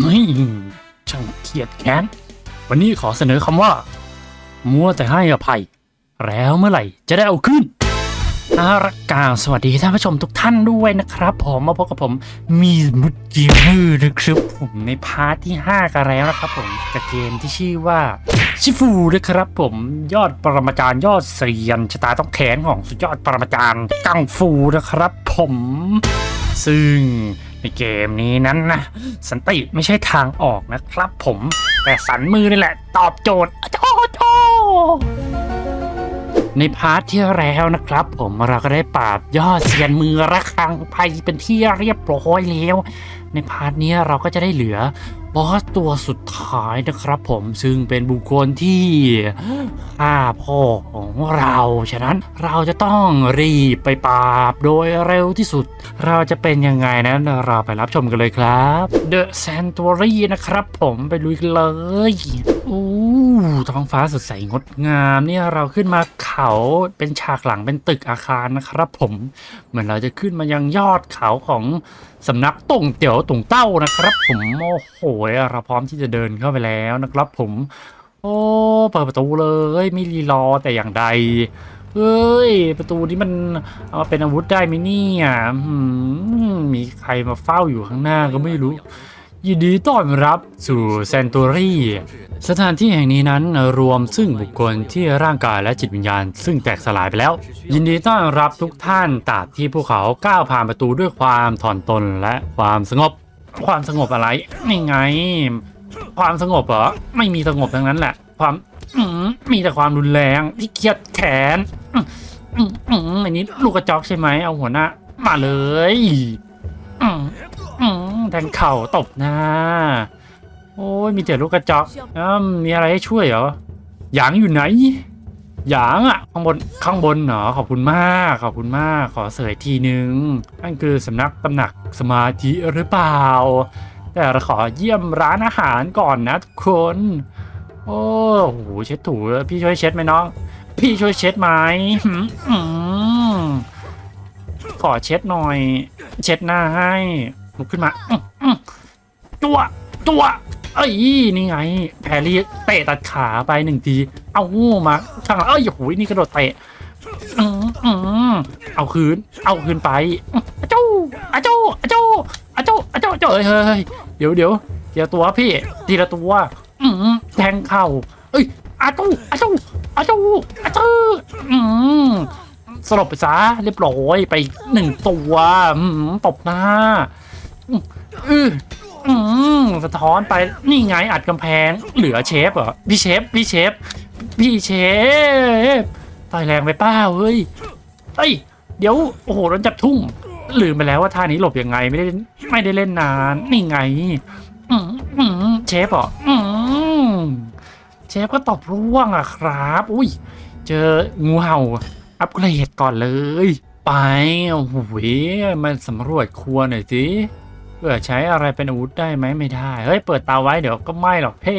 นี่ช่างเขียดแค้น วันนี้ขอเสนอคำว่า มัวแต่ให้อภัย แล้วเมื่อไหร่จะได้เอาขึ้นอารักกาสวัสดีท่านผู้ชมทุกท่านด้วยนะครับ ผมมาพบกับผมมีมุดเกมเมอร์นะครับผมในพาร์ทที่ 5 กันแล้วนะครับผมกับเกมที่ชื่อว่าชิฟูนะครับผมยอดปรมาจารย์ยอดเสียนชะตาต้องแขนของสุดยอดปรมาจารย์กังฟูนะครับผม ซึ่ง ในเกมนี้นั้นนะสันติไม่ใช่ทางออกนะครับผมแต่สันมือนี่แหละ ตอบโจทย์โจโจในพาร์ทที่แล้วนะครับ ผมเราก็ได้ปราบยอดเซียนมือระคังไปเป็นที่เรียบร้อยแล้ว ในพาร์ทนี้เราก็จะได้เหลือ บอสตัวสุดท้ายนะครับผมซึ่งเป็นบุคคลที่ฆ่าพ่อของเรา ฉะนั้นเราจะต้องรีบไปปราบโดยเร็วที่สุด เราจะเป็นยังไงนั้นเราไปรับชมกันเลยครับ The Sanctuary นะครับผมไปลุยกันเลยอู้ ท้องฟ้าสดใสงดงามเนี่ยเราขึ้นมาเขาเป็นฉากหลังเป็นตึกอาคารนะครับ ผมเหมือนเราจะขึ้นมายังยอดเขาของสำนักต่งเตี๋ยวต่งเต้านะครับ ผมโอ้โหเราพร้อมที่จะเดินเข้าไปแล้วนะครับ ผม โอ้เปิดประตูเลยไม่รีรอแต่อย่างใดเอ้ย ประตูนี้มันเอามาเป็นอาวุธได้ไหมเนี่ยมมีใครมาเฝ้าอยู่ข้างหน้าก็ไม่รู้ ยินดีต้อนรับสู่แซนตูรี่สถานที่แห่งนี้นั้นรวมซึ่งบุคคลที่ร่างกายและจิตวิญญาณ ซึ่งแตกสลายไปแล้ว ยินดีต้อนรับทุกท่านตราบที่พวกเขาก้าวผ่านประตูด้วยความถ่อนตนและความสงบ ความสงบอะไรนี่ไง ความสงบเหรอไม่มีสงบทั้งนั้นแหละ ความมีแต่ความรุนแรงที่เครียดแขนอันนี้ลูกกระจอกใช่ไหมเอาหัวหน้ามาเลย แทงเข่าตบหน้า โอ้ยมีแต่ลูกกระจอกอืมมีอะไรให้ช่วยเหรอหยางอยู่ไหนหยางอะข้างบนข้างบนเหรอขอบคุณมากขอบคุณมากขอเสยทีนึงนั่นคือสำนักตำหนักสมาธิหรือเปล่า แต่ขอเยี่ยมร้านอาหารก่อนนะทุกคน โอ้โหเช็ดถูพี่ช่วยเช็ดไหมน้องพี่ช่วยเช็ดไหมขอเช็ดหน่อย เช็ดหน้าให้ ลุกขึ้นมาอื้ออื้อตัวตัวเอ้ยนี่ไง แพรี่เตะตัดขาไปหนึ่งที เอามาข้างหลังเอ้ยโอ้โหนี่กระโดดเตะเอาคืน เอาคืนไปอื้ออะจู้อะจู้อะจู้อะจู้อะจู้อะจู้เฮ้ยเฮ้ยเฮ้ยเดี๋ยวเดี๋ยวเดี๋ยวตัวพี่ทีละตัวอืแทงเข่าเอ้ยอาจูอาจูอาจูอาจูอืมสลบไปซะเรียบร้อยไปหนึ่งตัวตบหน้า อืมอืออืมสะท้อนไปนี่ไงอัดกำแพง เหลือเชฟเหรอพี่เชฟพี่เชฟพี่เชฟต่อยแรงไปป้าเฮ้ยเอ้ยเดี๋ยวโอ้โหโดนจับทุ่มลืมไปแล้วว่าท่านี้หลบยังไงไม่ได้ไม่ได้เล่นนานนี่ไงเชฟเหรอเชฟก็ตอบร่วงอะครับ อุ้ย เจองูเห่า อัปเกรดก่อนเลย ไปโอ้โหมันสำรวจครัวหน่อยสิ เผื่อใช้อะไรเป็นอาวุธได้ไหมไม่ได้ เฮ้ย เปิดเตาไว้เดี๋ยวก็ไหม้หรอกเพ่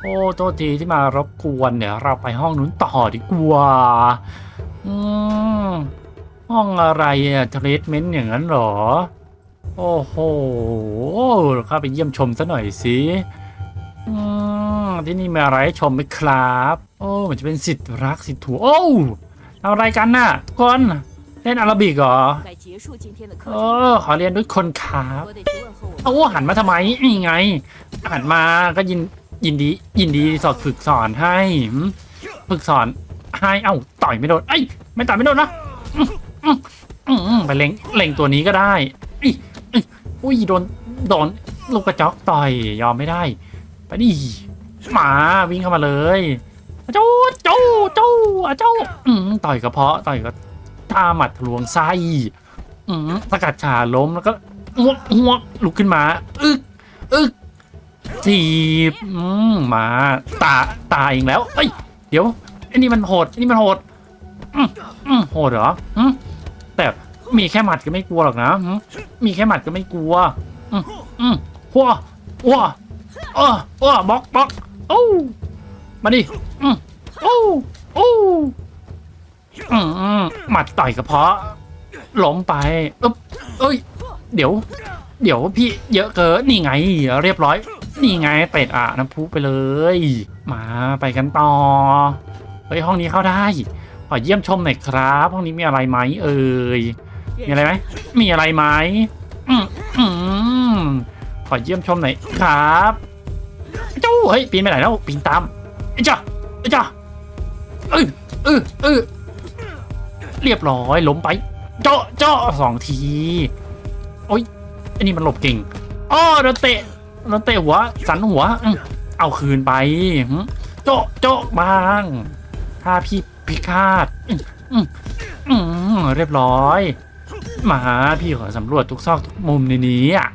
โอ้โทษทีที่มารบกวนเดี๋ยวเราไปห้องนู้นต่อดีกว่าอืมห้องอะไรอะทรีทเมนต์อย่างนั้นหรอ โอ้โหเข้าไปเยี่ยมชมซะหน่อยสิอืมที่นี่มีอะไรให้ชมไหมครับ โอ้มันจะเป็นสิทธิ์รักสิทธิ์ถูโอ้ทำอะไรกันน่ะทุกคน เล่นอาราบิกเหรอเออขอเรียนด้วยคนขาเอ้หันมาทำไมยังไง หันมาก็ยินยินดี ยินดีสอนฝึกสอนให้ฝึกสอนให้เอ้าต่อยไม่โดนไอ้ไม่ต่อยไม่โดนนะไปเล็งเล็งตัวนี้ก็ได้อุ้ยโดนโดนลูกกระจอกต่อยยอมไม่ได้ ไปดิมาวิ่งเข้ามาเลย เจ้าเจ้าเจ้าเจ้าต่อยกระเพาะต่อยกระ ท่าหมัดทะลวงไส้อืมสกัดขาล้มแล้วก็หวกหวกลุกขึ้นมาอึกอึกทีบอืมมาตาตาเองแล้วเอ้ยเดี๋ยวไอ้นี่มันโหดไอ้นี่มันโหดอืมอืมโหดเหรออืมแต่มีแค่หมัดก็ไม่กลัวหรอกนะอืมมีแค่หมัดก็ไม่กลัวอืมอืมหัวหัวเออเออบล็อกบล็อกโอ้มาดิอืมโอ้โอ้ อืมหมัดต่อยกระเพาะล้มไปเอ๊บเอ้ย เดี๋ยว เดี๋ยวพี่เยอะเกินนี่ไง เรียบร้อย นี่ไงเป็ดอะน้ำพุไปเลย มาไปกันต่อเฮ้ยห้องนี้เข้าได้ขอเยี่ยมชมหน่อยครับ ห้องนี้มีอะไรไหมเอ่ยมีอะไรไหมมีอะไรไหมอืมอืมขอเยี่ยมชมหน่อยครับเจ้าเฮ้ยปีนไปไหนแล้วปีนตามไอ้จ้าไอ้จ้าเออเออเออ เรียบร้อยล้มไป เจาะเจาะสองที โอ้ยอันนี้มันหลบเก่งอ้อโดนเตะโดนเตะหัว สันหัวเอาคืนไปหึโจะโจาะบ้างถ้าพี่พิฆาตเรียบร้อย มาพี่ขอสำรวจทุกซอกทุกมุมในนี้อะ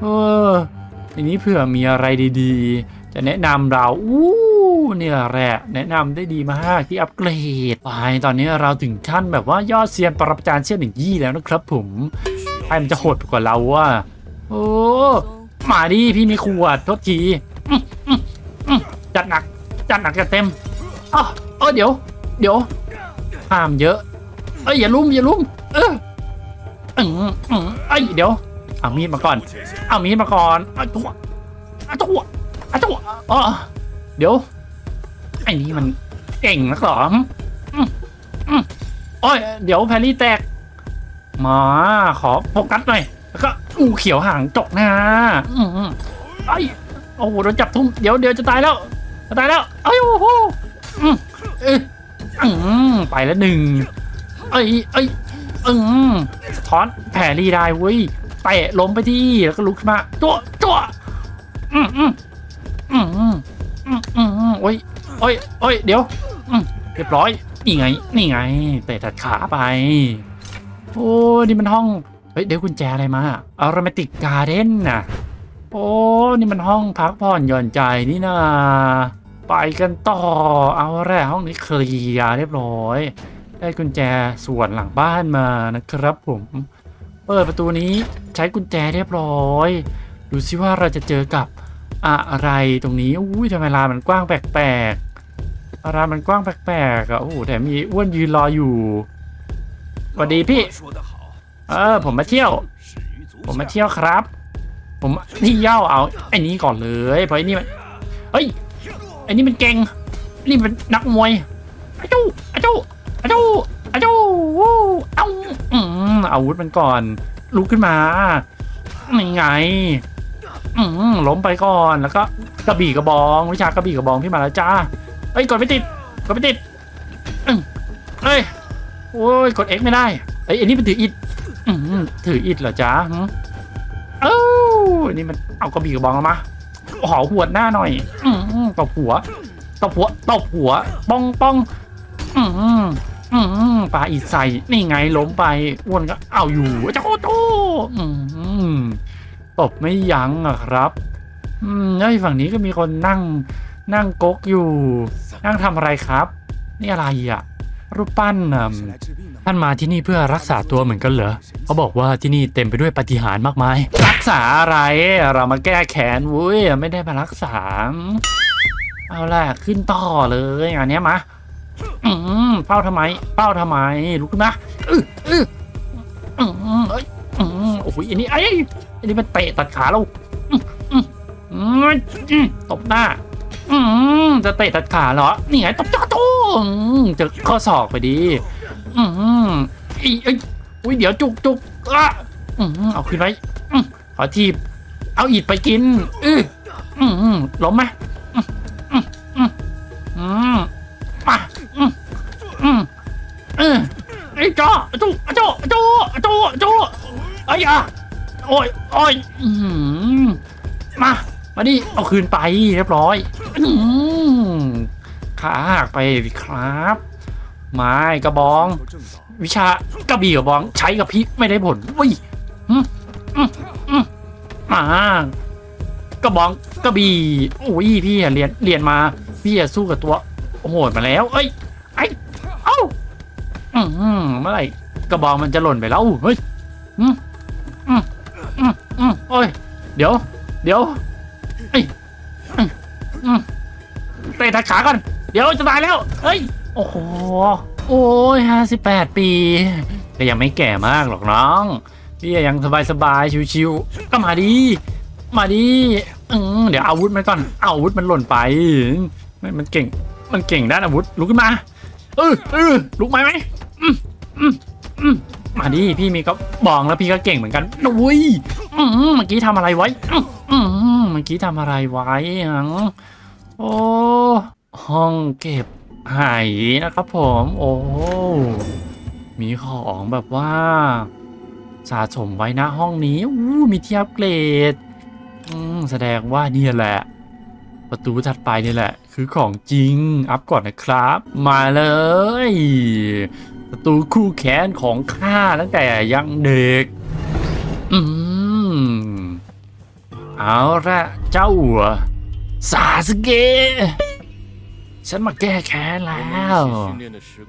เออในนี้เผื่อมีอะไรดี ๆ จะแนะนำเราอู้ เนี่ยแหละแนะนำได้ดีมากที่อัปเกรดไปตอนนี้เราถึงขั้นแบบว่ายอดเซียนปรับจานเชี่ยนหนึ่งยี่แล้วนะครับผมใครมันจะโหดกว่าเราอะโอ้มาดิพี่มีขวดโทษทีจัดหนัก จัดหนักจัดเต็มอ๋อเออเดี๋ยว เดี๋ยวห้ามเยอะ เอ้ยอย่าลุ่มอย่าลุ่มเอออืมอืมเอ้ยเดี๋ยวเอามีดมาก่อน เอามีดมาก่อนเอาตัวเอาตัวเอาตัวอ๋อเดี๋ยว นี่มันเก่งนักหรออืมอืมโอ้ย เดี๋ยวแพรรี่แตก มาขอโฟกัสหน่อย แล้วก็งูเขียวหางจกน้าอืมอืมไอ้โอ้โหโดนจับทุ่ม เดี๋ยวเดี๋ยวจะตายแล้ว จะตายแล้วเอ้ยโอ้โหเอ้ยไปแล้วหนึ่งเอ้ยเอ้ยอืมทอนแพรรี่ได้เว้ยเตะล้มไปที่แล้วก็ลุกขึ้นมาตัวตัวอืมอืมอืมอืมอืมอืมอืมโอ้ย โอ้ยโอ้ยเดี๋ยวเรียบร้อย นี่ไง นี่ไงเตะตัดขาไป โอ้นี่มันห้อง เฮ้ย เดี๋ยวกุญแจอะไรมาอารมติกการ์เด้นน่ะ โอ้ นี่มันห้องพักผ่อนหย่อนใจนี่นาไปกันต่อ เอาแรกห้องนี้เคลียร์เรียบร้อย ได้กุญแจส่วนหลังบ้านมานะครับผม เปิดประตูนี้ใช้กุญแจเรียบร้อย ดูซิว่าเราจะเจอกับอะไรตรงนี้ อุ้ยทำไมลานมันกว้างแปลกๆ ลานมันกว้างแปลกๆอะโอ้โหแต่มีอ้วนยืนรออยู่สวัสดีพี่ เออ ผมมาเที่ยว ผมมาเที่ยวครับ ผมเที่ยวเอาไอ้นี้ก่อนเลยเพราะไอ้นี่มันเฮ้ยไอ้นี่มันเก่งนี่เป็นนักมวยอาจูอาจูอาจูอาจูวู้เอาอืมอาวุธมันก่อนลุกขึ้นมาไงอืมล้มไปก่อนแล้วก็กระบี่กระบอง วิชากระบี่กระบองพี่มาแล้วจ้า เฮ้ยกดไม่ติดกดไม่ติดเฮ้ยโอ้ยกด X ไม่ได้เฮ้ยอันนี้มันถืออิดถืออิดเหรอจ๊ะเอ้านี่มันเอากระบี่กระบองมาขอหัวหน้าหน่อยตบหัวตบหัวตบหัวป้องป้องอืมอืมปลาอิดใส่นี่ไงล้มไปอ้วนก็เอาอยู่เจ้าโตอืมตบไม่ยั้งอะครับอืมแล้วฝั่งนี้ก็มีคนนั่ง นั่งก๊กอยู่ นั่งทำอะไรครับ นี่อะไรอะ รูปปั้นอะท่านมาที่นี่เพื่อรักษาตัวเหมือนกันเหรอเขาบอกว่าที่นี่เต็มไปด้วยปาฏิหาริย์มากมาย รักษาอะไร เรามาแก้แค้นเว้ยไม่ได้มารักษา เอาล่ะขึ้นต่อเลยอันเนี้ยมาอืมเฝ้าทำไมเฝ้าทำไมลุกขึ้นมาอื้ออื้ออืมเอ้ยอืมโอ้ยอันนี้ไอ้ยอันนี้มันเตะตัดขาเราอืมอืมอืมอืมตบหน้า อืมจะเตะตัดขาเหรอนี่ไงตบจ้าตู้จะข้อศอกไปดี อืมอีเอ้ยอุ้ยเดี๋ยวจุกจุกอะอืมเอาขึ้นไว้อืมขอทีบ เอาอิดไปกินอืออืมอืมล้มไหมอืมอืมอืมอืมมาอืมอืมเออไอ้จ้าจุกจ้าจ้าจ้าจ้าไอ้ยอะโอ้ยโอ้ยอืมมา มาดิเอาคืนไปเรียบร้อย ขาหักไปครับ ไม้กระบอง วิชากระบี่กระบองใช้กับพี่ไม่ได้ผลอุ้ยอืมากระบองกระบี่อุ้ยพี่เรียนเรียนมาพี่อะสู้กับตัวโหดมาแล้ว เอ้ยไอ้เอ้าอืมเมื่อไหร่กระบองมันจะหล่นไปแล้วเฮ้ยอืมอืมอืมอืมโอ้ยเดี๋ยว เดี๋ยวเอ้อืมเตะทัดขาก่อน เดี๋ยวจะตายแล้ว เฮ้ย โอ้โห โอ้ยห้าสิบแปดปี ก็ยังไม่แก่มากหรอกน้องพี่ยังสบายสบายๆชิวๆก็มาดี มาดีเดี๋ยวอาวุธมันก่อนอาอาวุธมันหล่นไป มันเก่ง มันเก่งด้านอาวุธ ลุกขึ้นมา เออเออลุกไหมไหมมาดิพี่มีก็บองแล้วพี่ก็เก่งเหมือนกันนุ้ยเมื่อกี้ทำอะไรไว้เมื่อกี้ทำอะไรไว้หังโอ้ ห้องเก็บหายนะครับผม โอ้ มีของแบบว่า สะสมไว้นะห้องนี้อู้มีที่อัปเกรดแสดงว่านี่แหละ ประตูถัดไปนี่แหละ คือของจริง อัพก่อนนะครับ มาเลย ประตูคู่แขนของข้าตั้งแต่ยังเด็ก อืม เอาละเจ้าซาสเกะ ฉันมาแก้แค้นแล้ว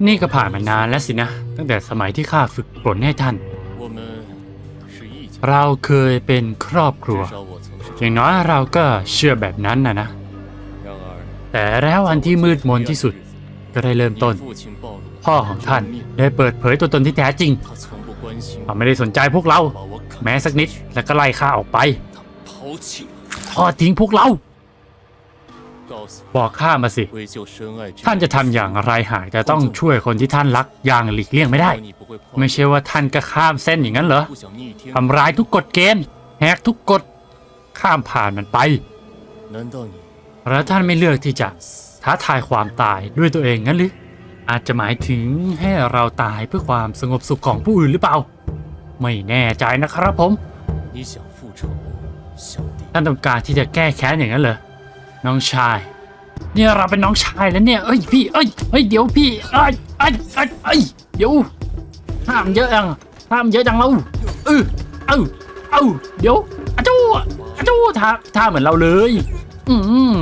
นี่ก็ผ่านมานานแล้วสินะ ตั้งแต่สมัยที่ข้าฝึกปลนให้ท่าน เราเคยเป็นครอบครัว อย่างน้อยเราก็เชื่อแบบนั้นนะนะ แต่แล้วอันที่มืดมนที่สุดก็ได้เริ่มต้น พ่อของท่านได้เปิดเผยตัวตนที่แท้จริงเขาไม่ได้สนใจพวกเรา แม้สักนิดแล้วก็ไล่ข้าออกไปพ่อทิ้งพวกเรา บอกข้ามาสิ ท่านจะทำอย่างไรหากจะต้องช่วยคนที่ท่านรักอย่างหลีกเลี่ยงไม่ได้ ไม่ใช่ว่าท่านก็ข้ามเส้นอย่างนั้นเหรอทำร้ายทุกกฎเกณฑ์แหกทุกกฎข้ามผ่านมันไป แล้วท่านไม่เลือกที่จะท้าทายความตายด้วยตัวเองงั้นหรือ อาจจะหมายถึงให้เราตายเพื่อความสงบสุขของผู้อื่นหรือเปล่า ไม่แน่ใจนะครับผม ท่านต้องการที่จะแก้แค้นอย่างนั้นเหรอ น้องชาย เนี่ยเราเป็นน้องชายแล้วเนี่ยเอ้ยพี่เอ้ยเฮ้ยเดี๋ยวพี่เอ้ยเอ้ยเอ้ยเอ้ยเดี๋ยวห้ามเยอะจังห้ามเยอะจังเราเออเอ้าเอ้าเดี๋ยวอาจูอาจูท่าท่าเหมือนเราเลย อืมอืม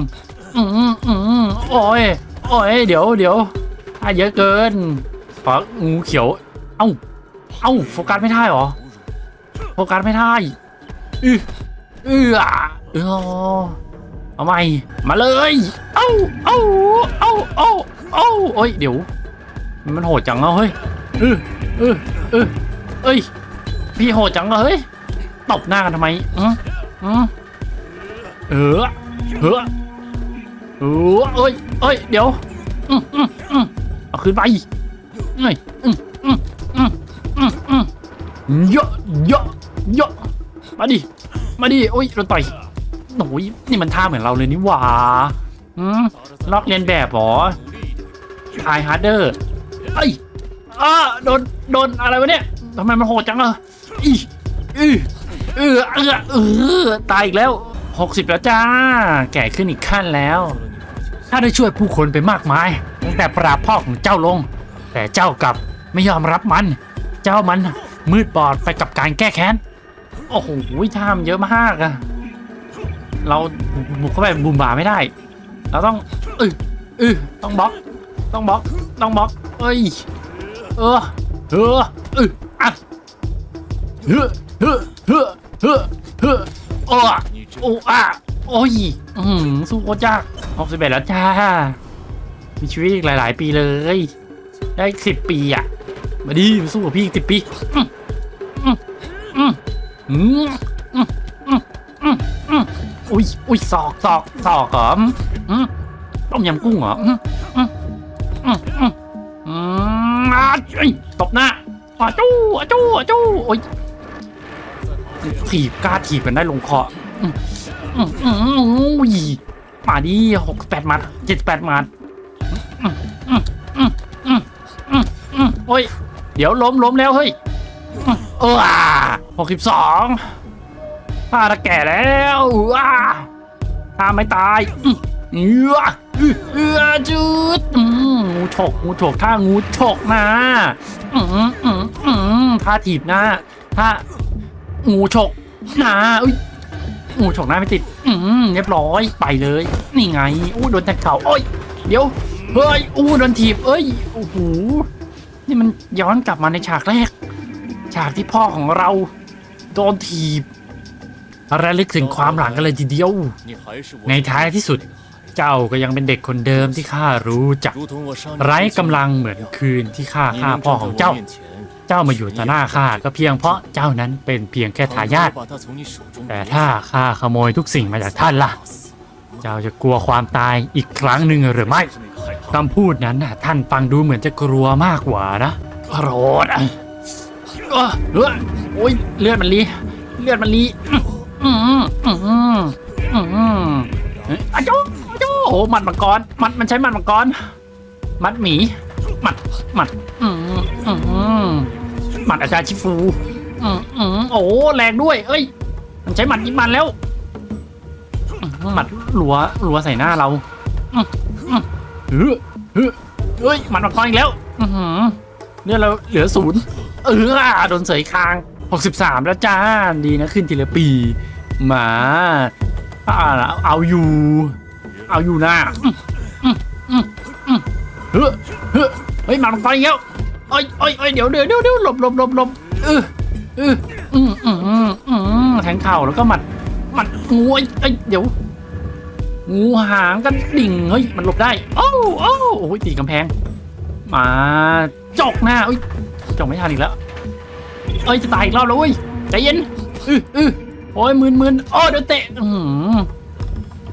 อืมโอ้ยโอ้ยเดี๋ยวเดี๋ยวท่าเยอะเกินของูเขียว เอ้าเอ้าโฟกัสไม่ได้หรอโฟกัสไม่ได้อือเออเออ เอาใหม่มาเลย เอ้าเอ้าเอ้าเอ้าเอ้าโอ้ยเดี๋ยว มันโหดจังเอาเฮ้ยเออเออเออเอ้ย พี่โหดจังเหรอเฮ้ยตบหน้ากันทำไมอืมอืมเออเออเออเอ้ยเอ้ยเดี๋ยวอืมอืมอืมเอาขึ้นไปเอ้ยอืมอืมอืมอืมอืมเยอะเยอะเยอะมาดิมาดิโอ้ยโดนต่อย โอ้ยนี่มันท่าเหมือนเราเลยนี่หว่าอืมลอกเลียนแบบหรอทายฮาร์เดอร์เอ้อ้าโดน โดนอะไรวะเนี่ยทำไมมันโหดจังอะอีอือเออเออเออตายอีกแล้ว 60 แล้วจ้า แก่ขึ้นอีกขั้นแล้ว ถ้าได้ช่วยผู้คนไปมากมาย ตั้งแต่ปราบพ่อของเจ้าลง แต่เจ้ากลับไม่ยอมรับมัน เจ้ามันมืดบอดไปกับการแก้แค้น โอ้โหท่ามเยอะมากอะ เราบุกเข้าไปบุมบาไม่ได้ เราต้องเออเออต้องบล็อก ต้องบล็อก ต้องบล็อก เอ้ย เออ เออเอออะเฮ้อเฮ้อเฮ้อเฮ้อเฮ้อโอ้อะ你这โอ้อะโอ้ย อืมสู้โคตรยากหกสิบเอ็ดแล้วจ้า มีชีวิตอีกหลาย ๆ ปีเลย ได้สิบปีอะ มาดีมาสู้กับพี่อีกสิบปี อืมอืมอืมอืมอืมอืม อุ้ยอุ้ยศอกศอกศอกเหรออืมต้มยำกุ้งเหรออืมอืมอืมอืมอืมอะเอ้ยตบหน้าอะจู้อะจู้อะจู้โอ้ยถีบกล้าถีบกันได้ลงคออืมอืมอืมอุ้ยมาดีหกแปดมัดเจ็ดแปดมัดอืมอืมอืมอืมอืมอืมโอ้ยเดี๋ยวล้มล้มแล้วเฮ้ยอืมเออหกสิบสอง ถ้าตะแก่แล้วว้าถ้าไม่ตายเอือเอือจุดงูฉกงูฉกถ้างูฉกนะถ้าถีบหน้าถ้างูฉกน้าอุ้ยงูฉกหน้าไม่ติดอืมเรียบร้อยไปเลย นี่ไงอู้โดนแทงเข่าโอ้ยเดี๋ยวเฮ้ยอู้โดนถีบเอ้ยโอ้โหนี่มันย้อนกลับมาในฉากแรก ฉากที่พ่อของเรา โดนถีบ ระลึกถึงความหลังกันเลยทีเดียว ในท้ายที่สุด เจ้าก็ยังเป็นเด็กคนเดิมที่ข้ารู้จัก ไร้กำลังเหมือนคืนที่ข้าฆ่าพ่อของเจ้า เจ้ามาอยู่ต่อหน้าข้าก็เพียงเพราะเจ้านั้นเป็นเพียงแค่ทายาทแต่ถ้าข้าขโมยทุกสิ่งมาจากท่านล่ะ เจ้าจะกลัวความตายอีกครั้งหนึ่งหรือไม่คำพูดนั้นน่ะท่านฟังดูเหมือนจะกลัวมากกว่านะโรดอะโอ้ยเลือดมันรีเลือดมันรี อืมอืมอืมอืมอืมเอ้ยอะโจอะโจโอ้หมัดมังกรมันมันใช้หมัดมังกรมัดหมีหมัดหมัดอืมอืมอืมหมัดอาจารย์ชิฟูอืมอืมโอ้แรงด้วย เอ้ย มันใช้หมัดยิงมันแล้วอืมหมัดหลัวหลัวใส่หน้าเราอืมอืมเฮ้ยเฮ้ยเฮ้ยหมัดมังกรอีกแล้ว อือหือเนี่ยเราเหลือศูนย์เออโดนเสยคาง 63 แล้วจ้า ดีนะขึ้นทีละปี หมาอ่าเอาอยู่ เอาอยู่นะเฮ้ยเฮ้ยเฮ้ยหมัดมังอีกแล้วเอ้ยเอ้ยเอ้ยเดี๋ยวเดี๋ยวเดี๋ยวเดี๋ยวหลบหลบหลบหลบเออเอออืมอืมอืมอืมแทงเข่าแล้วก็หมัดหมัดงูไอ้เอ้ยเดี๋ยวงูหางกันดิ่งเฮ้ยมันหลบได้โอ้โอ้โอ้ยตีกำแพง มาจกหน้าเอ้ยจกไม่ทันอีกแล้วเอ้ยจะตายอีกรอบแล้วเว้ยใจเย็นอืออือ โอ้ยมืนมืนโอ้โดนเตะอืม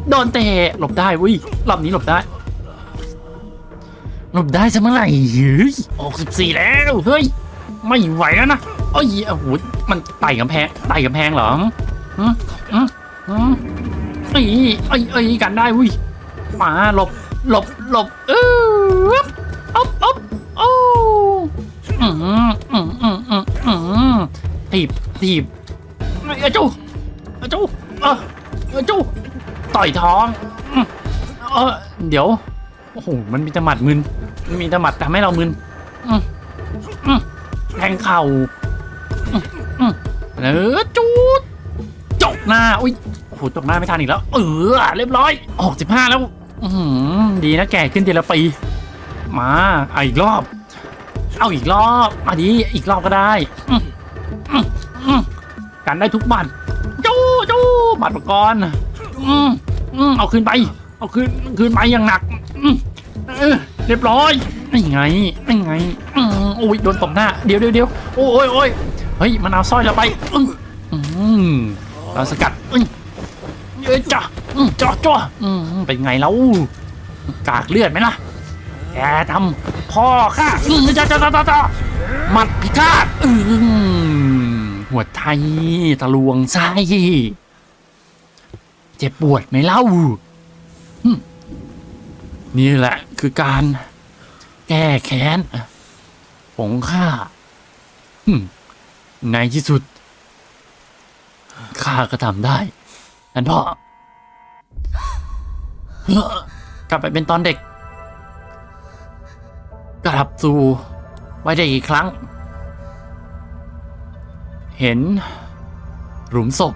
โดนเตะหลบได้ว้ยรอบนี้หลบได้หลบได้ซะเมื่อไหร่เฮ้ยออกสิบสี่แล้วเฮ้ยไม่ไหวแล้วนะโอ้ยโอ้โหมันไต่กำแพงไต่กำแพงเหรออืมอืมอืมไอ้ไอ้ไอ้กันได้วุ้ยมาหลบหลบหลบเอออ๊อบอ๊อบโอ้อืมอืมอืมอืมอืมถีบถีบไอ้จูไอ้ จูเออไอ้จูต่อยท้องเออเดี๋ยวโอ้โหมันมีแตหมัดมึนมันมีแตหมัดทำให้เรามึนอือแทงเข่าเออจูดจกหน้าอุ้ยโอ้โหจกหน้าไม่ทันอีกแล้ว เออเรียบร้อยออกสิบห้าแล้วดีนะแก่ขึ้นทีละปีมาเอาอีกรอบ เอาอีกรอบมาดีอีกรอบก็ได้กันได้ทุกบัตร บัตรประกรณ์อืมอืมเอาคืนไป เอาคืนคืนไปอย่างหนักอืมเออเรียบร้อยนี่ไงนี่ไงอืมโอ้ยโดนตบหน้า เดี๋ยวเดี๋ยวเดี๋ยวโอ้ยโอ้ยเฮ้ยมันเอาสร้อยเราไปอืมอืมเราสกัดอืมเอ้ยจ้าอืมจ้าจ้าอืมเป็นไงแล้วกากเลือดไหมล่ะแกทำพ่อข้าอืมจ้าจ้าจ้าจ้าหมัดพิฆาตอืมหัวไทยทะลวงไส้ เจ็บปวดไหมเล่านี่แหละ คือการแก้แค้นของข้าในที่สุดข้าก็ทำได้นั่นพ่อกลับไปเป็นตอนเด็ก กลับสู่วัยเด็กอีกครั้ง เห็น หลุมศพ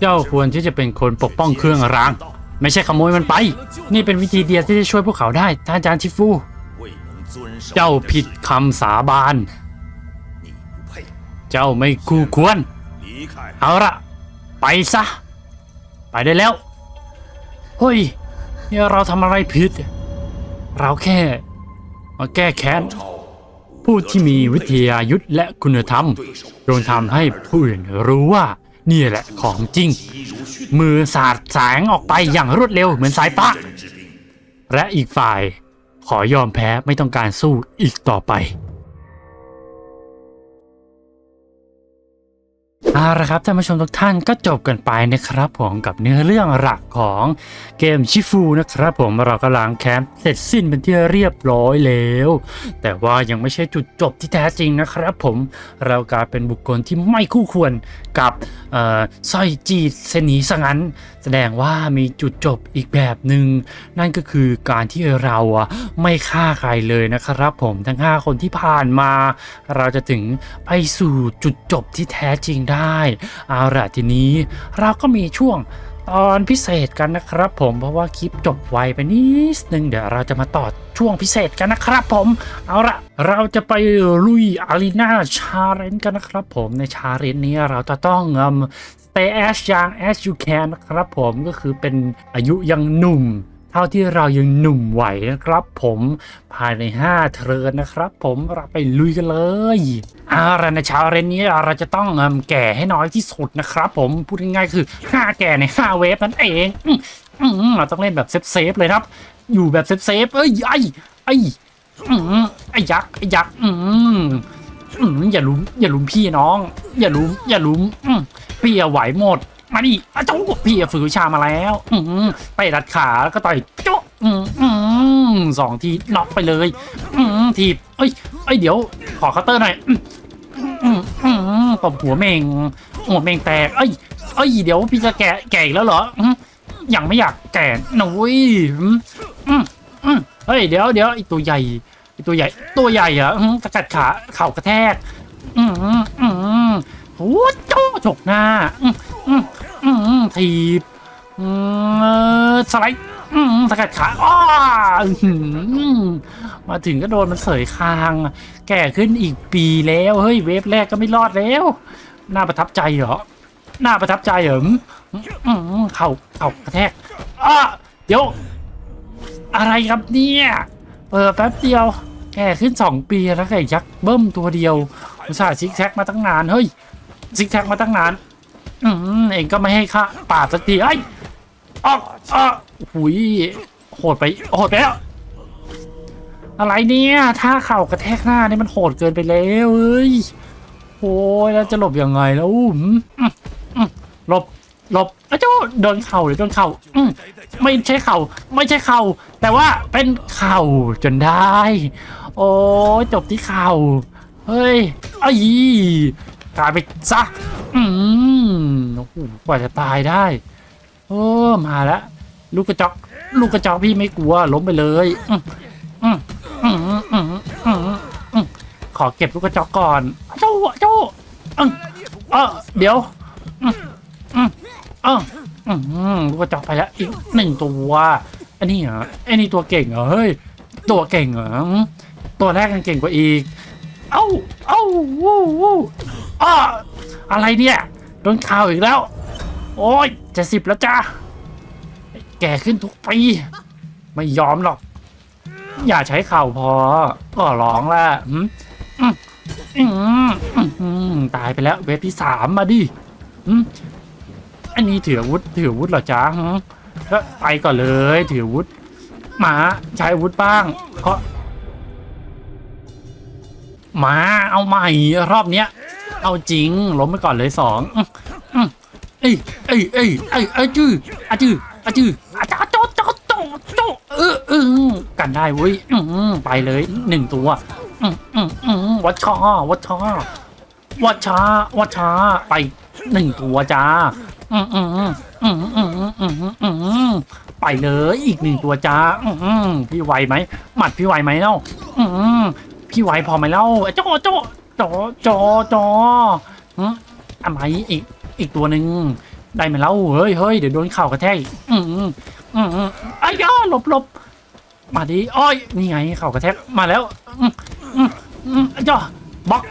เจ้าควรที่จะเป็นคนปกป้องเครื่องราง ไม่ใช่ขโมยมันไป นี่เป็นวิธีเดียวที่จะช่วยพวกเขาได้ท่านอาจารย์ชิฟู เจ้าผิดคำสาบาน เจ้าไม่คู่ควร เอาละไปซะ ไปได้แล้ว เฮ้ยนี่เราทำอะไรผิด เราแค่มาแก้แค้นผู้ที่มีวิทยายุทธและคุณธรรมจงทำให้ผู้อื่นรู้ว่า นี่แหละของจริง มือสาดแสงออกไปอย่างรวดเร็วเหมือนสายฟ้าและอีกฝ่าย ขอยอมแพ้ไม่ต้องการสู้อีกต่อไป เอาละครับท่านผู้ชมทุกท่านก็จบกันไปนะครับผมกับเนื้อเรื่องหลักของเกมชิฟูนะครับผมเราก็ล้างแค้นเสร็จสิ้นเป็นที่เรียบร้อยแล้ว แต่ว่ายังไม่ใช่จุดจบที่แท้จริงนะครับผมเรากลายเป็นบุคคลที่ไม่คู่ควรกับสร้อยจีดเสนีสงันแสดงว่ามีจุดจบอีกแบบหนึง่งนั่นก็คือการที่เราอะไม่ฆ่าใครเลยนะครับผมทั้ง 5 คนที่ผ่านมา เราจะถึงไปสู่จุดจบที่แท้จริงได้เอาละทีนี้เราก็มีช่วงตอนพิเศษกันนะครับผมเพราะว่าคลิปจบไวไปนิดนึงเดี๋ยวเราจะมาต่อช่วงพิเศษกันนะครับผม เอาละเราจะไปลุยอารีนาชาเลนกันนะครับผมในชาเลนนี้เราจะต้องเอิ่ม stay as young as you can นะครับผมก็คือเป็นอายุยังหนุ่ม เท่าที่เรายังหนุ่มไหวนะครับผมภายใน 5 เทิร์นนะครับ ผมเราไปลุยกันเลยอาละในเช้าเรนนี้เราจะต้องแก่ให้น้อยที่สุดนะครับ ผมพูดง่ายๆคือ 5 แก่ใน 5 เวฟนั่นเองเราต้องเล่นแบบเซฟๆเลยครับ อยู่แบบเซฟๆเอ้ยไอ้ไอ้ไอ้ยักษ์ไอ้ยักษ์อย่าลุมอย่าลุมพี่น้อง อย่าลุมอย่าลุมพี่ไหวหมด มาดิอาเจ้าพี่ฝึกวิชามาแล้ว อืมไปดัดขาแล้วก็ต่อยโจ๊ะอืมอืมสองทีน็อกไปเลยอืมทีบเอ้ยเอ้ยเดี๋ยว ขอเคาน์เตอร์หน่อยอืมอืมตบหัวเมงหัวเมงแตกเอ้ยเอ้ยเดี๋ยวพี่จะแก่แก่อีกแล้วเหรออืมยังไม่อยากแก่หนุยอืมอืมอืมเฮ้ยเดี๋ยวเดี๋ยวไอตัวใหญ่ไอตัวใหญ่ตัวใหญ่อะอืมสกัดขาเข่ากระแทก อืมอืมโอ้โจ้ฉกหน้า อืมอืม อืมทีบอืมสไลด์อืมสกัดขาอ้าอื้อหือมาถึงก็โดนมันเสยคาง แก่ขึ้นอีกปีแล้ว เฮ้ย เวฟแรกก็ไม่รอดแล้ว น่าประทับใจเหรอ น่าประทับใจเหรออืมเข่าเข่ากระแทกอ้าเดี๋ยว อะไรครับเนี่ยเปิดแป๊บเดียว แก่ขึ้นสองปีแล้วไก่ยักษ์เบิ้มตัวเดียวอุตส่าห์ซิกแซกมาตั้งนาน เฮ้ยซิกแซกมาตั้งนาน อืมเองก็ไม่ให้ค่าปาดสักทีไอ้ออกออกหุยโหดไปโหดไปแล้ว อะไรเนี่ยถ้าเข่ากระแทกหน้านี่มันโหดเกินไปแล้วเอ้ยโอ้ยแล้วจะหลบยังไงแล้วอืมอืมหลบหลบอ้าวเจ้าโดนเข่าหรือโดนเข่าอืมไม่ใช่เข่า ไม่ใช่เข่า แต่ว่าเป็นเข่าจนได้ โอ้จบที่เข่า เฮ้ยไอ้ยกลายไปซะอืม โอ้โหกว่าจะตายได้ โอ้มาแล้วลูกกระจอกลูกกระจอกพี่ไม่กลัวล้มไปเลยอืมอืมอืมอืมอืมขอเก็บลูกกระจอกก่อนโจ้โจ้อืมเออเดี๋ยวอืมเอออืมลูกกระจอกไปแล้วอีกหนึ่งตัวอันนี้เหรอไอ้นี่ตัวเก่งเหรอเฮ้ยตัวเก่งเหรอตัวแรกยังเก่งกว่าอีก เอ้าเอ้าวู้วู้อ้ออะไรเนี่ย โดนข่าวอีกแล้ว โอ้ยจะสิบแล้วจ้าแก่ขึ้นทุกปี ไม่ยอมหรอก อย่าใช้เข่าพอ ก็ร้องละตายไปแล้ว เวฟที่สามมาดิอันนี้ถืออาวุธถืออาวุธเหรอจ๊ะหืมก็ไปก่อนเลย ถืออาวุธหมาใช้อาวุธบ้างเพราะหมาเอาใหม่รอบเนี้ย เอาจริง ล้มไปก่อนเลยสองเอ้ยเอ้ยเอ้ยเอ้ยเอ้ยจื้ออาจื้ออาจื้ออาจ้าโจโจโจโจเออเออกันได้เว้ยอืมไปเลยหนึ่งตัวอืมอืมอืมวัดชอวัดชอวัดช้าวัดช้าไปหนึ่งตัวจ้าอืมอืมอืมอืมอืมอืมอืมไปเลยอีกหนึ่งตัวจ้าอืมอืมพี่ไหวไหมหมัดพี่ไหวไหมเล่าอืมพี่ไหวพอไหมเล่าโจโจ จอจอจออืมอะไรอีกอีกตัวหนึ่งได้ไหมเล่าเฮ้ยเฮ้ยเดี๋ยวโดนเข่ากระแทกอืมอืมอืมอืมอ้ยาหลบหลบมาดิอ้อยนี่ไงเข่ากระแทกมาแล้วอืมอืมอืมไอ้ย่าบล็อก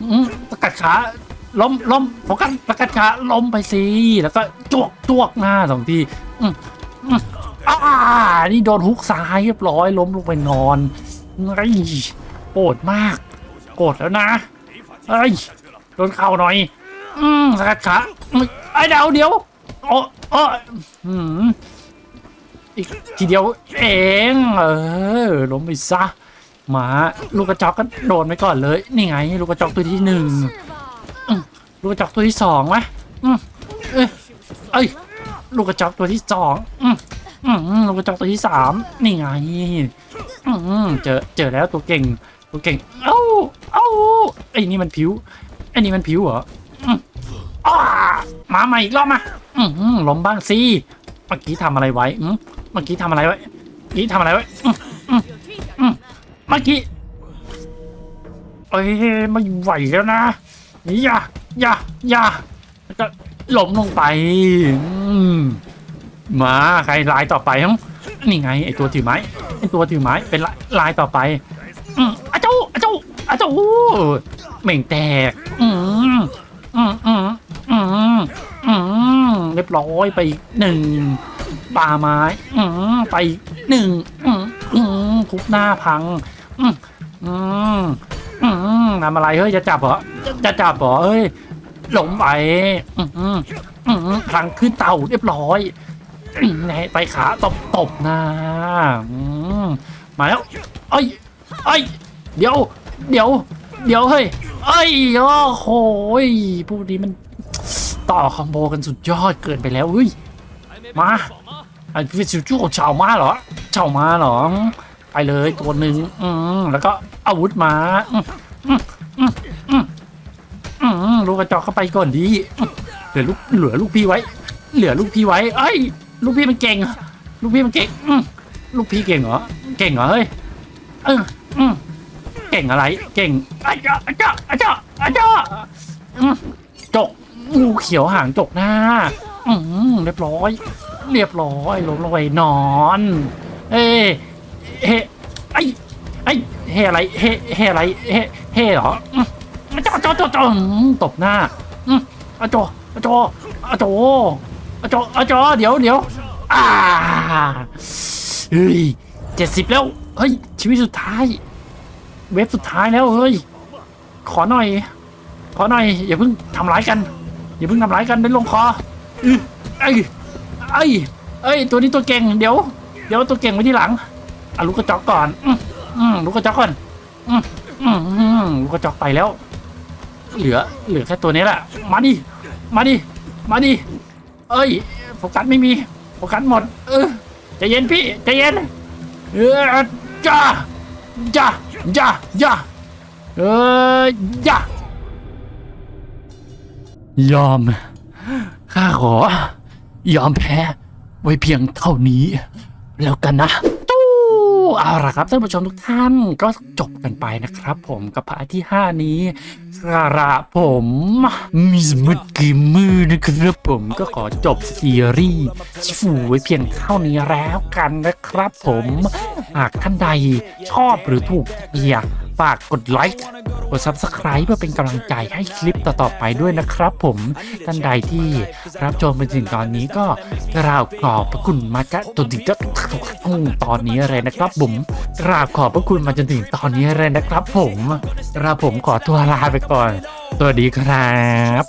อืมสกัดขาล้มล้มโฟกัสสกัดขาล้มไปสิแล้วก็จวกจวกหน้าสองทีอืมอืมอ่านี่โดนฮุกซ้ายเรียบร้อยล้มลงไปนอนไอ้ปรดมาก โกรธแล้วนะเอ้ยโดนเข่าหน่อย อืมสกัดขาไอ้เดียวเดี๋ยวโอ้โอ้อืมอีกทีเดียวเองเออล้มไปซะหมาลูกกระจอกก็โดนไปก่อนเลย นี่ไง ลูกกระจอกตัวที่หนึ่งลูกกระจอกตัวที่สองไหมอืมเอ้ยเอ้ยลูกกระจอกตัวที่สองอืมอืมลูกกระจอกตัวที่สามนี่ไงอืมเจอเจอแล้วตัวเก่ง ตัวเก่ง เอ้า เอ้า ไอ้นี่มันผิว ไอ้นี่มันผิวเหรออมาใหม่อีกรอบมาอืมล้มบ้างสิ เมื่อกี้ทำอะไรไว้อืมเมื่อกี้ทำอะไรไว้เมื่อกี้ทำอะไรไว้อืมอืมเมื่อกี้ เอ้ยไม่ไหวแล้วนะ อย่า อย่า อย่าแล้วก็ล้มลงไปอืมมาใครลายต่อไปฮะนี่ไงไอตัวถือไม้ไอตัวถือไม้เป็นลายลายต่อไป อาจูอาจูอาจูเหม่งแตก อืมอืมอืมอืมอืมเรียบร้อยไปหนึ่งปลาไม้อืมไปหนึ่งอืมอืมทุบหน้าพัง อืมอืมอืมทำอะไรเฮ้ยจะจับเหรอจะจะจับเหรอเฮ้ยหลงไปอืมอืมพลังขึ้นเต่าเรียบร้อยไหนไปขาตบตบหน้ามมาแล้วเอ้ยเอ้ยเดี๋ยว เดี๋ยว เดี๋ยวเฮ้ยเอ้ยโอ้โหพวกนี้มันต่อคอมโบกันสุดยอดเกินไปแล้วเฮ้ยมาไอ้พี่ชิวจู้เฉาวมาเหรอเฉามาเหรอไปเลยตัวหนึ่งอืมแล้วก็อาวุธมาอืมอืมอืมอืมลูกกระจอกเข้าไปก่อนดีเหลือลูกเหลือลูกพี่ไว้ เหลือลูกพี่ไว้เอ้ยลูกพี่มันเก่งลูกพี่มันเก่งลูกพี่เก่งเหรอเก่งเหรอเฮ้ยเอออืม เก่งอะไร เก่งอาจ้าอาจ้าอาจ้าอาจ้าอืมจกงูเขียวหางจกหน้าอืมเรียบร้อย เรียบร้อยลงลงไปนอน เอ้เฮไอไอเฮอะไรเฮเฮอะไรเฮเฮเหรออืมจ้าจ้าจ้าจ้าอืมตบหน้าอืมอาโจอาโจอาโจอาโจอาโจเดี๋ยวเดี๋ยวอ่าเฮ้ยเจ็ดสิบแล้ว เฮ้ย ชีวิตสุดท้าย เว็บสุดท้ายแล้วเฮ้ย ขอหน่อย ขอหน่อย อย่าเพิ่งทำร้ายกัน อย่าเพิ่งทำร้ายกันเป็นลงคออื้อไอ้ไอ้ไอ้ย ตัวนี้ตัวเก่ง เดี๋ยว เดี๋ยวตัวเก่งไว้ที่หลังอะลูกกระจอกก่อน อืมลูกกระจอกก่อนอืมอืมอืมลูกกระจอกไปแล้ว เหลือ เหลือแค่ตัวนี้แหละ มาดิ มาดิ มาดิ เอ้ย โฟกัสไม่มี โฟกัสหมด เออใจเย็นพี่ใจเย็น เออจ้าจ้า จ้าจ้าเออจ้ายอม ข้าขอ ยอมแพ้ ไว้เพียงเท่านี้ แล้วกันนะ เอาละครับท่านผู้ชมทุกท่านก็จบกันไปนะครับ ผมกับพาร์ทที่ 5 นี้กระผมมิสมุดกมเมอนะครับผมก็ขอจบซีรีส์ชิฟูไว้เพียงเท่านี้แล้วกันนะครับ ผมหากท่านใดชอบหรือถูกเกียร์ ฝากกดไลค์กด subscribe เพื่อเป็นกำลังใจให้คลิปต่อๆไปด้วยนะครับผมท่านใดที่รับชมเป็นสิ่งตอนนี้ก็กราบขอบพระคุณมาจะจนถึงตอนนี้เลยนะครับผมกราบขอบพระคุณมาจนถึงตอนนี้เลยนะครับ ผมกราบผมขอตัวลาไปก่อนสวัสดีครับ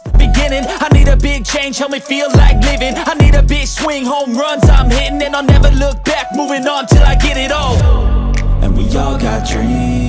beginning. I need a big change, help me feel like living. I need a big swing, home runs I'm hitting, and I'll never look back. Moving on till I get it all. And we all got dreams,